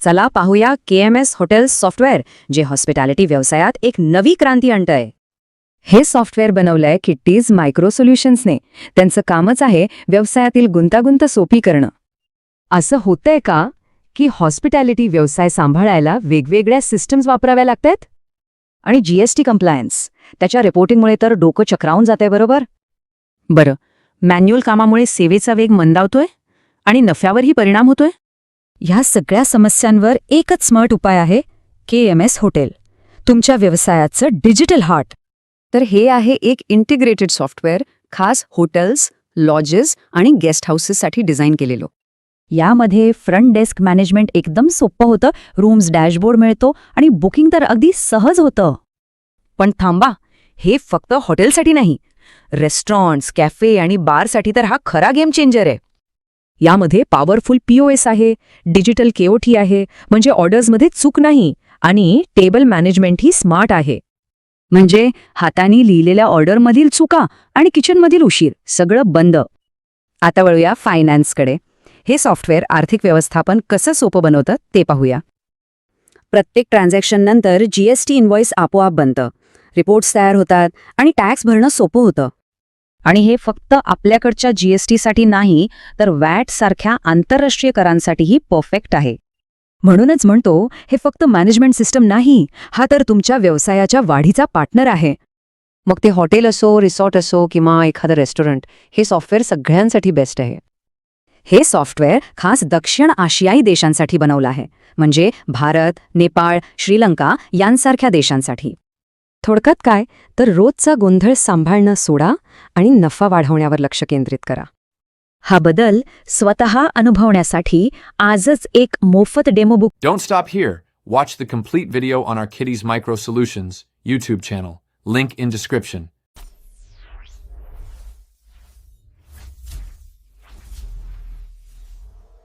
चला पाहूया K M S hotels software जे हॉस्पिटॅलिटी व्यवसायात एक नवी क्रांती आणतंय. हे सॉफ्टवेअर बनवलंय किट्टीज मायक्रो सोल्युशन्सने. त्यांचं कामच आहे व्यवसायातील गुंतागुंत सोपी करणं. असं होतंय का की हॉस्पिटॅलिटी व्यवसाय सांभाळायला वेगवेगळ्या सिस्टम्स वापराव्या लागतात? आणि जीएसटी कंप्लायन्स त्याच्या रिपोर्टिंगमुळे तर डोकं चक्रावून जाते बरोबर? बरं मॅन्युअल कामामुळे सेवेचा वेग मंदावतोय? आणि नफ्यावरही परिणाम होतोय? ह्या सगळ्या समस्यांवर एकच स्मर्ट उपाय आहे के एम एस हॉटेल. तुमच्या व्यवसायाचं डिजिटल हार्ट. तर हे आहे एक इंटिग्रेटेड सॉफ्टवेअर खास हॉटेल्स लॉजेस आणि गेस्ट हाऊसेससाठी डिझाईन केलेलं. यामध्ये फ्रंट डेस्क मॅनेजमेंट एकदम सोपं होतं रूम्स डॅशबोर्ड मिळतो आणि बुकिंग तर अगदी सहज होतं. पण थांबा हे फक्त हॉटेलसाठी नाही. रेस्टॉरंट्स कॅफे आणि बारसाठी तर हा खरा गेम चेंजर आहे. यामध्ये पॉवरफुल पीओएस आहे डिजिटल केओटी आहे म्हणजे ऑर्डर्समध्ये चूक नाही आणि टेबल मॅनेजमेंटही स्मार्ट आहे. म्हणजे हाताने लिहिलेल्या ऑर्डरमधील चुका आणि किचनमधील उशीर सगळं बंद. आता वळूया फायनान्सकडे हे सॉफ्टवेअर आर्थिक व्यवस्थापन कसं सोपं बनवतं ते पाहूया. प्रत्येक ट्रान्झॅक्शननंतर जीएसटी इन्व्हॉइस आपोआप बनतं रिपोर्ट्स तयार होतात आणि टॅक्स भरणं सोपं होतं. आणि हे फक्त आपल्याकडच्या जीएसटीसाठी नाही तर वॅट सारख्या आंतरराष्ट्रीय करांसाठीही परफेक्ट आहे. म्हणूनच म्हणतो हे फक्त मॅनेजमेंट सिस्टम नाही हा तर तुमच्या व्यवसायाच्या वाढीचा पार्टनर आहे. मग ते हॉटेल असो रिसॉर्ट असो किंवा एखादं रेस्टॉरंट हे सॉफ्टवेअर सगळ्यांसाठी बेस्ट आहे. हे सॉफ्टवेअर खास दक्षिण आशियाई देशांसाठी बनवलं आहे म्हणजे भारत नेपाळ श्रीलंका यांसारख्या देशांसाठी. थोडक्यात काय? तर रोजचा गोंधळ सांभाळणं सोडा आणि नफा वाढवण्यावर लक्ष केंद्रित करा. हा बदल स्वत अनुभवण्यासाठी आजच एक मोफत demo book don't stop here watch the complete video on R खिडीज Micro Solutions YouTube channel link in description